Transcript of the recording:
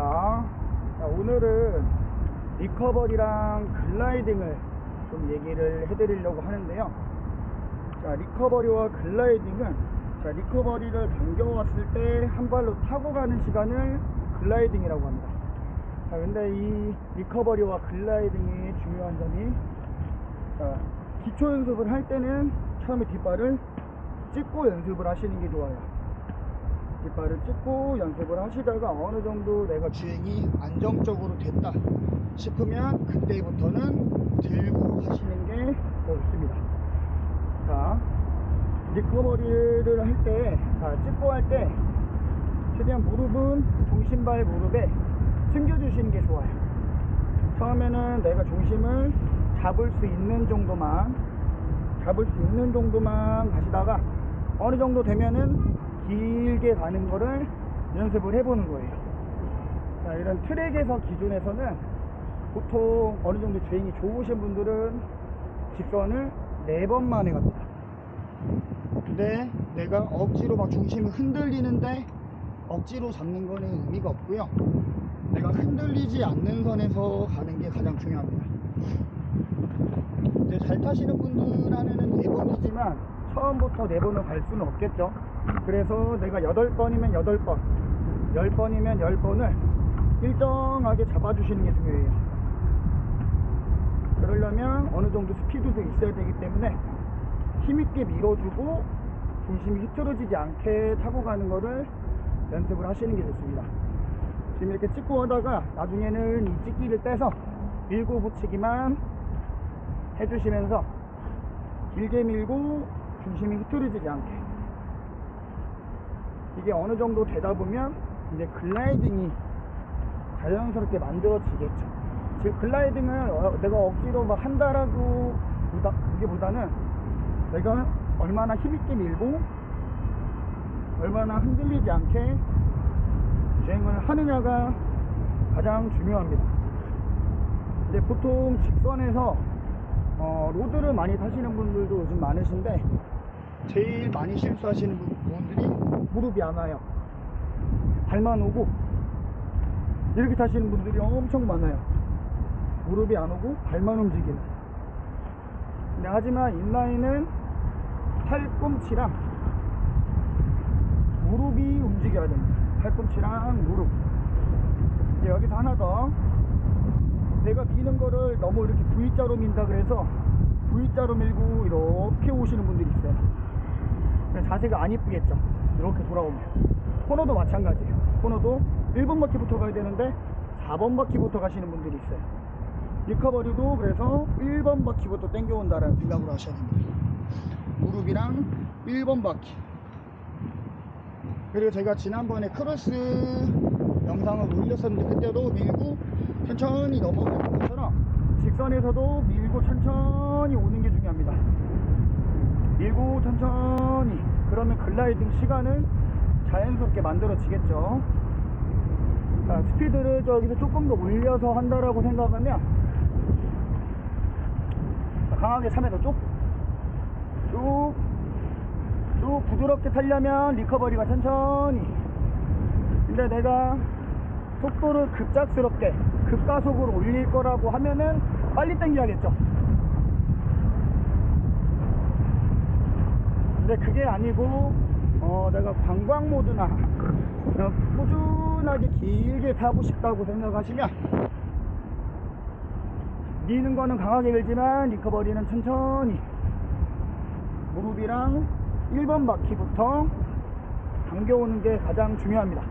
반갑습니다. 자, 오늘은 리커버리랑 글라이딩을 좀 얘기를 해드리려고 하는데요. 자, 리커버리와 글라이딩은 자, 리커버리를 당겨왔을 때 한 발로 타고 가는 시간을 글라이딩이라고 합니다. 자, 근데 이 리커버리와 글라이딩의 중요한 점이 자, 기초 연습을 할 때는 처음에 뒷발을 찍고 연습을 하시는 게 좋아요. 뒷발을 찍고 연습을 하시다가 어느 정도 내가 주행이 안정적으로 됐다 싶으면 그때부터는 들고 하시는 게더 좋습니다. 자, 리커버리를 할 때, 자, 찍고 할 때, 최대한 무릎은 중심발 무릎에 숨겨주시는 게 좋아요. 처음에는 내가 중심을 잡을 수 있는 정도만, 잡을 수 있는 정도만 가시다가 어느 정도 되면은 길게 가는 거를 연습을 해보는 거예요. 자, 이런 트랙에서 기준에서는 보통 어느 정도 주행이 좋으신 분들은 직선을 네번 만에 갑니다. 근데 내가 억지로 막 중심이 흔들리는데 억지로 잡는 거는 의미가 없고요. 내가 흔들리지 않는 선에서 가는 게 가장 중요합니다. 잘 타시는 분들 안에는 네 번이지만 처음부터 네 번을 갈 수는 없겠죠. 그래서 내가 여덟 번이면 여덟 번, 열 번이면 열 번을 일정하게 잡아주시는 게 중요해요. 그러려면 어느 정도 스피드도 있어야 되기 때문에 힘있게 밀어주고 중심이 흐트러지지 않게 타고 가는 거를 연습을 하시는 게 좋습니다. 지금 이렇게 찍고 하다가 나중에는 이 찍기를 떼서 밀고 붙이기만 해주시면서 길게 밀고 중심이 흐트러지지 않게 이게 어느 정도 되다 보면 이제 글라이딩이 자연스럽게 만들어지겠죠. 즉 글라이딩을 어, 내가 억지로 막 한다라고 보다, 그게보다는 내가 얼마나 힘있게 밀고 얼마나 흔들리지 않게 주행을 하느냐가 가장 중요합니다. 이제 보통 직선에서 어, 로드를 많이 타시는 분들도 요즘 많으신데 제일 많이 실수하시는 분- 분들이 무릎이 안 와요. 발만 오고 이렇게 타시는 분들이 엄청 많아요. 무릎이 안 오고 발만 움직이는. 근데 하지만 인라인은 팔꿈치랑 무릎이 움직여야 됩니다. 팔꿈치랑 무릎. 이제 여기서 하나 더. 내가 미는 거를 너무 이렇게 V자로 민다 그래서 V자로 밀고 이렇게 오시는 분들이 있어요. 자세가 안 이쁘겠죠. 이렇게 돌아오면. 코너도 마찬가지예요. 코너도 1번 바퀴부터 가야 되는데 4번 바퀴부터 가시는 분들이 있어요. 리커버리도 그래서 1번 바퀴부터 땡겨온다라는 생각으로 하셔야 됩니다. 무릎이랑 1번 바퀴. 그리고 제가 지난번에 크로스 영상을 올렸었는데 그때도 밀고 천천히 넘어가는 것처럼 직선에서도 밀고 천천히 오는 게 중요합니다. 밀고 천천히 그러면 글라이딩 시간을 자연스럽게 만들어지겠죠. 자, 스피드를 저기서 조금 더 올려서 한다라고 생각하면 자, 강하게 3에서 쭉, 쭉, 쭉 부드럽게 타려면 리커버리가 천천히. 근데 내가 속도를 급작스럽게 급가속으로 올릴 거라고 하면은 빨리 당겨야겠죠. 근데 그게 아니고 어, 내가 관광 모드나 어, 꾸준하게 길게 타고 싶다고 생각하시면 미는 거는 강하게 밀지만 리커버리는 천천히 무릎이랑 1번 바퀴부터 당겨오는 게 가장 중요합니다.